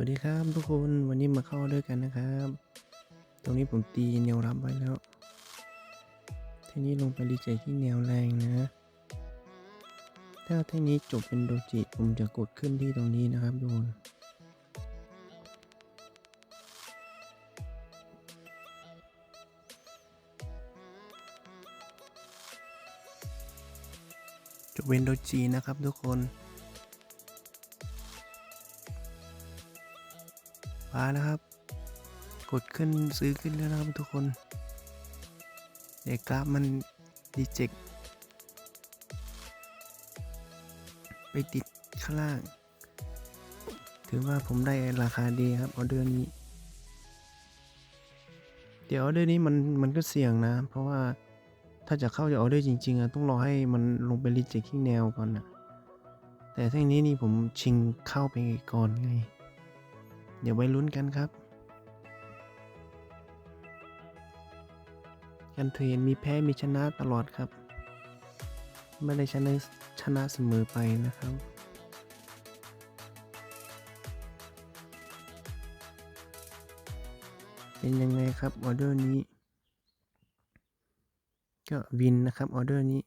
วัสดีครับทุกคนวันนี้มาเข้าด้วยกันนะครับ ตรงนี้ผมตีแนวรับไว้แล้ว ทีนี้ลงไปรีเจ็คที่แนวแรงนะ ถ้าเท่านี้จบเป็นโดจิผมจะกดขึ้นที่ตรงนี้นะครับทุกคนจบเป็นโดจินะครับทุกคน มาแล้วครับ กดขึ้นซื้อขึ้นแล้วนะครับทุกคนเดี๋ยวกราฟมันดีเจกไปติดข้างล่าง ถือว่าผมได้ราคาดีครับออเดอร์นี้ เดี๋ยวออเดอร์นี้มันมันก็เสี่ยงนะ เพราะว่าถ้าจะเข้าจะออเดอร์จริงๆอะต้องรอให้มันลงไปรีเจ็คที่แนวก่อนนะแต่ทั้งนี้นี่ผมชิงเข้าไปก่อนไง เดี๋ยวไว้ลุ้นกันครับการเทรนมีแพ้มีชนะตลอดครับ ไม่ได้ชนะชนะเสมอไปนะครับ เป็นยังไงครับออเดอร์นี้ ก็วินนะครับออเดอร์นี้